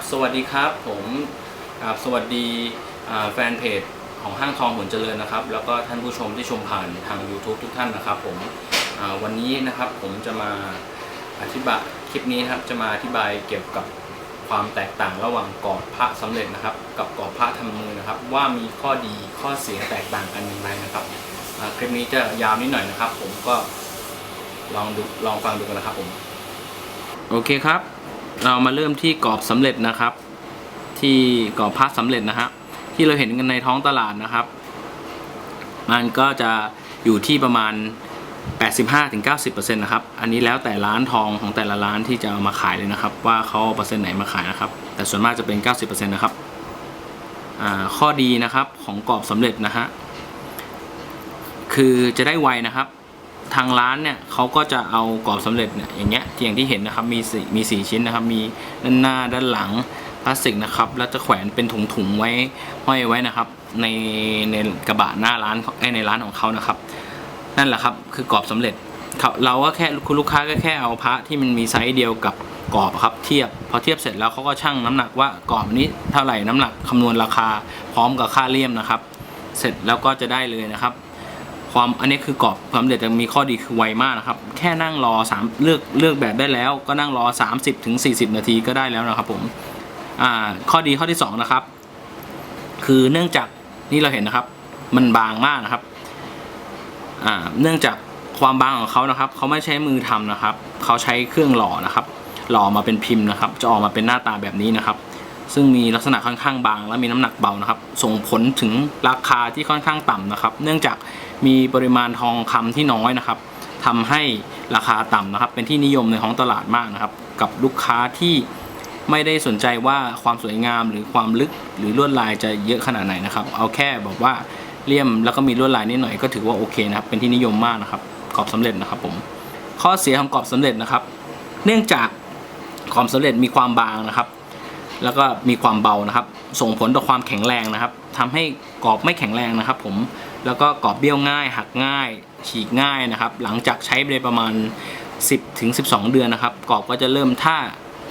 ับสวัสดีครับผมครับสวัสดีแฟนเพจของห้างทองผลเจริญนะครับ แล้วก็ท่านผู้ชมที่ชมผ่านทาง YouTube ทุกท่านนะครับผมวันนี้นะครับผมจะมาอธิบายคลิปนี้นครับจะมาอธิบายเกี่ยวกับความแตกต่างระหว่างกรอบพระสำเร็จนะครับ กับกรอบพระทำมือนะครับ ว่ามีข้อดีข้อเสียแตกต่างกันอย่างไรนะครับคลิปนี้จะยาวนิดหน่อยนะครับ ผมก็ลองดูลองฟังดูกันนะครับผมโอเคครับ เรามาเริ่มที่กรอบสำเร็จนะครับ ที่กรอบพระสำเร็จนะฮะที่เราเห็นกันในท้องตลาดนะครับ มันก็จะอยู่ที่ประมาณ 85-90%นะครับ อันนี้แล้วแต่ร้านทองของแต่ละร้านที่จะเอามาขายเลยนะครับ ว่าเขาเปอร์เซ็นต์ไหนมาขายนะครับ แต่ส่วนมากจะเป็น 90%นะครับข้อดีนะครับของกรอบสำเร็จนะฮะคือจะได้ไวนะครับ ทางร้านเนี่ยเขาก็จะเอากรอบสำเร็จเนี่ยอย่างเงี้ยที่อย่างที่เห็นนะครับมีสี่มีสี่ชิ้นนะครับ มีด้านหน้าด้านหลังพลาสติกนะครับ แล้วจะแขวนเป็นถุงๆไว้ห้อยไว้นะครับ ในในกระบะหน้าร้านในร้านของเขานะครับ นั่นแหละครับคือกรอบสำเร็จเราก็แค่คุณลูกค้าก็แค่เอาพระที่มันมีไซส์เดียวกับกรอบครับเทียบพอเทียบเสร็จแล้วเขาก็ชั่งน้ำหนักว่ากรอบนี้เท่าไหร่น้ำหนักคำนวณราคาพร้อมกับค่าเลี่ยมนะครับ เสร็จแล้วก็จะได้เลยนะครับ ความอันนี้คือกรอบความเด็ดจะมีข้อดีคือไวมากนะครับ แค่นั่งรอสามเลือกเลือกแบบได้แล้ว ก็นั่งรอ 30ถึง40นาทีก็ได้แล้วนะครับผมอ่าข้อดีข้อที่สองนะครับคือเนื่องจากนี่เราเห็นนะครับ มันบางมากนะครับอ่าเนื่องจากความบางของเขานะครับเขาไม่ใช้มือทำนะครับเขาใช้เครื่องหล่อนะครับ หล่อมาเป็นพิมพ์นะครับ จะออกมาเป็นหน้าตาแบบนี้นะครับ ซึ่งมีลักษณะค่อนข้างบาง และมีน้ำหนักเบานะครับ ส่งผลถึงราคาที่ค่อนข้างต่ำนะครับ เนื่องจากมีปริมาณทองคำที่น้อยนะครับทำให้ราคาต่ำนะครับ เป็นที่นิยมในท้องตลาดมากนะครับ กับลูกค้าที่ไม่ได้สนใจว่าความสวยงามหรือความลึกหรือลวดลายจะเยอะขนาดไหนนะครับ เอาแค่บอกว่าเลี่ยมแล้วก็มีลวดลายนิดหน่อยก็ถือว่าโอเคนะครับ เป็นที่นิยมมากนะครับกรอบสำเร็จนะครับผมข้อเสียของกรอบสำเร็จนะครับ เนื่องจากกรอบสำเร็จมีความบางนะครับ แล้วก็มีความเบานะครับ ส่งผลต่อความแข็งแรงนะครับทำให้กรอบไม่แข็งแรงนะครับ ผมแล้วก็กรอบเบี้ยวง่าย หักง่าย ฉีกง่ายนะครับ หลังจากใช้ไปประมาณ 10ถึง12 เดือนนะครับกรอบก็จะเริ่มถ้า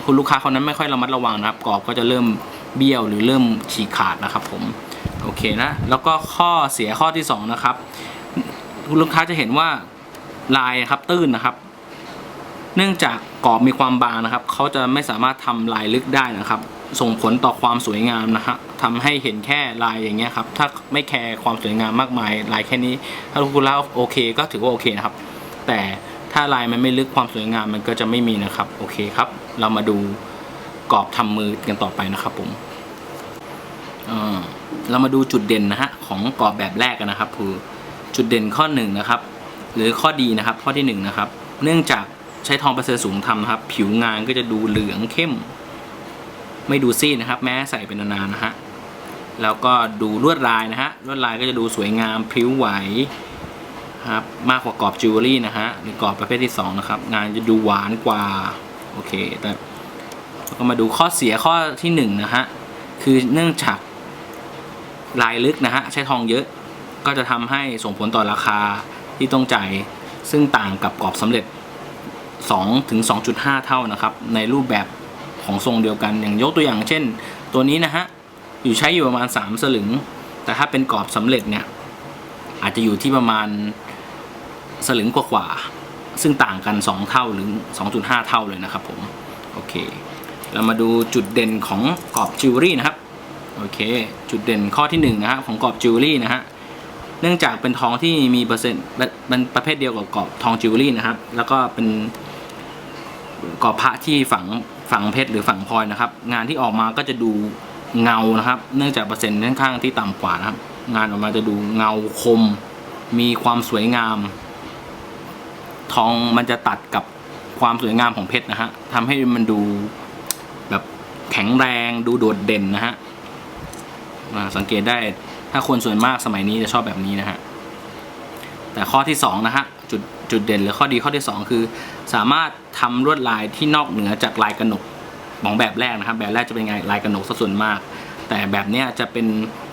คุณลูกค้าคนนั้นไม่ค่อยระมัดระวังนะครับกรอบก็จะเริ่มเบี้ยวหรือเริ่มฉีกขาดนะครับ ผมโอเคนะแล้วก็ข้อเสียข้อที่สองนะครับคุณลูกค้าจะเห็นว่าลายครับตื้นนะครับ เนื่องจากกรอบมีความบางนะครับ เขาจะไม่สามารถทำลายลึกได้นะครับ ส่งผลต่อความสวยงามนะฮะทำให้เห็นแค่ลายอย่างเงี้ยครับ ถ้าไม่แคร์ความสวยงามมากมายลายแค่นี้ ถ้าคุณแล้วโอเค ก็ถือว่าโอเคนะครับ แต่ถ้าลายมันไม่ลึกความสวยงามมันก็จะไม่มีนะครับ โอเคครับ เรามาดูกรอบทำมือกันต่อไปนะครับผมเอ่อเรามาดูจุดเด่นนะฮะของกรอบแบบแรกกันนะครับคือจุดเด่นข้อหนึ่งนะครับหรือข้อดีนะครับข้อที่หนึ่งนะครับเนื่องจาก ใช้ทองปร์เซ็นต์สูงทำนะครับ ผิวงานก็จะดูเหลืองเข้ม ไม่ดูซีดนะครับ แม้ใส่เป็นนานๆนะฮะแล้วก็ดูลวดลายนะฮะลวดลายก็จะดูสวยงามพริ้วไหวครับมากกว่ากรอบจิวเวลรี่นะฮะหรือกรอบประเภทที่สองนะครับ งานจะดูหวานกว่า โอเค แต่ก็มาดูข้อเสียข้อที่หนึ่งนะฮะ คือเนื่องจากลายลึกนะฮะ ใช้ทองเยอะก็จะทำให้ส่งผลต่อราคาที่ต้องจ่ายซึ่งต่างกับกรอบสำเร็จ 2ถึง2.5 เท่านะครับ ในรูปแบบของทรงเดียวกันอย่างยกตัวอย่างเช่น ตัวนี้นะฮะอยู่ใช้อยู่ประมาณ 3 สลึง แต่ถ้าเป็นกรอบสำเร็จเนี่ยอาจจะอยู่ที่ประมาณสลึงกว่าๆซึ่งต่างกัน 2 เท่าหรือ 2.5 เท่าเลยนะครับผมโอเค เรามาดูจุดเด่นของกรอบจิวเวลรี่นะครับโอเค จุดเด่นข้อที่1นะฮะของกรอบจิวเวลรี่นะฮะเนื่องจากเป็นทองที่มีเปอร์เซ็นต์เป็นประเภทเดียวกับกรอบทองจิวเวลรี่นะครับ แล้วก็เป็น กอบพระที่ฝังฝังเพชรหรือฝังพลอยนะครับ งานที่ออกมาก็จะดูเงานะครับ เนื่องจากเปอร์เซ็นต์ค่อนข้างที่ต่ำกว่านะครับ งานออกมาจะดูเงาคม มีความสวยงาม ทองมันจะตัดกับความสวยงามของเพชรนะฮะทำให้มันดูแบบแข็งแรงดูโดดเด่นนะฮะสังเกตได้ถ้าคนส่วนมากสมัยนี้จะชอบแบบนี้นะฮะแต่ข้อที่2นะฮะจุด จุดเด่นหรือข้อดีข้อที่ 2 คือ สามารถทำลวดลายที่นอกเหนือจากลายกระหนกของแบบแรกนะครับ แบบแรกจะเป็นไงลายกระหนกซะส่วนมาก แต่แบบนี้จะเป็น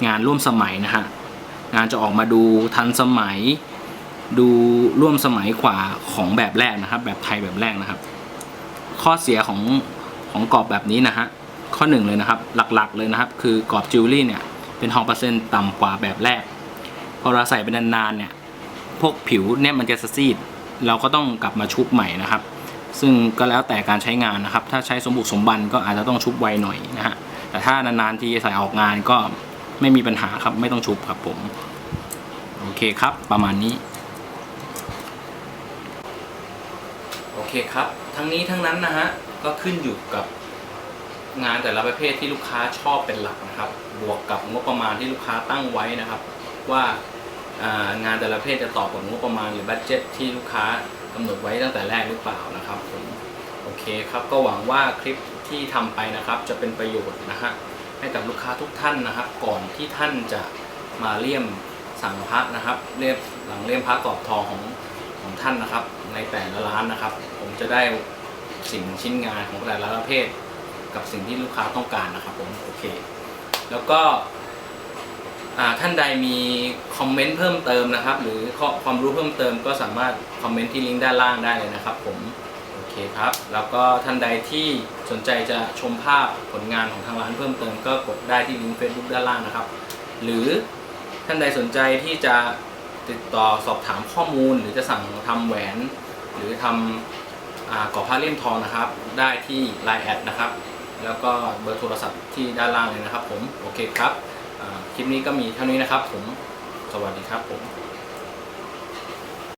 งานร่วมสมัยนะฮะงานจะออกมาดูทันสมัย ดูร่วมสมัยกว่าของแบบแรกนะครับ แบบไทยแบบแรกนะครับ ข้อเสียของของกรอบแบบนี้นะฮะข้อหนึ่งเลยนะครับ หลักๆเลยนะครับ คือกรอบจิวเวลรี่เนี่ยเป็นทองเปอร์เซ็นต์ต่ำกว่าแบบแรกพอเราใส่ไปนานๆเนี่ย พวกผิวเนี่ยมันจะซีด เราก็ต้องกลับมาชุบใหม่นะครับ ซึ่งก็แล้วแต่การใช้งานนะครับ ถ้าใช้สมบุกสมบันก็อาจจะต้องชุบไวหน่อยนะฮะ แต่ถ้านานๆทีใส่ออกงานก็ไม่มีปัญหาครับ ไม่ต้องชุบครับผม โอเคครับ ประมาณนี้ โอเคครับ ทั้งนี้ทั้งนั้นนะฮะ ก็ขึ้นอยู่กับงานแต่ละประเภทที่ลูกค้าชอบเป็นหลักนะครับ บวกกับงบประมาณที่ลูกค้าตั้งไว้นะครับ ว่าอ่า งานแต่ละเภทจะตอบกับงบประมาณหรือบัตเจ็ตที่ลูกค้ากำหนดไว้ตั้งแต่แรกหรือเปล่านะครับผมโอเคครับก็หวังว่าคลิปที่ทำไปนะครับจะเป็นประโยชน์นะฮะให้กับลูกค้าทุกท่านนะครับ ก่อนที่ท่านจะมาเลี่ยมสั่งพระนะครับเลี่ยมหลังเลี่ยมพระกรอบทองของของท่านนะครับ ในแต่ละร้านนะครับ ผมจะได้สิ่งชิ้นงานของแต่ละประเภท กับสิ่งที่ลูกค้าต้องการนะครับผมโอเค แล้วก็ ท่านใดมีคอมเมนต์เพิ่มเติมนะครับ หรือความรู้เพิ่มเติมก็สามารถคอมเมนต์ที่ลิงก์ด้านล่างได้เลยนะครับ ผมโอเคครับ แล้วก็ท่านใดที่สนใจจะชมภาพผลงานของทางร้านเพิ่มเติมก็กดได้ที่ลิงก์ Facebook ด้านล่างนะครับ หรือท่านใดสนใจที่จะติดต่อสอบถามข้อมูล หรือจะสั่งทำแหวน หรือทำอ่ากรอบผ้าเลี่ยมทองนะครับ ได้ที่ Line แอดนะครับ แล้วก็เบอร์โทรศัพท์ที่ด้านล่างเลยนะครับ ผมโอเคครับ คลิปนี้ก็มีเท่านี้นะครับ ผม สวัสดีครับผม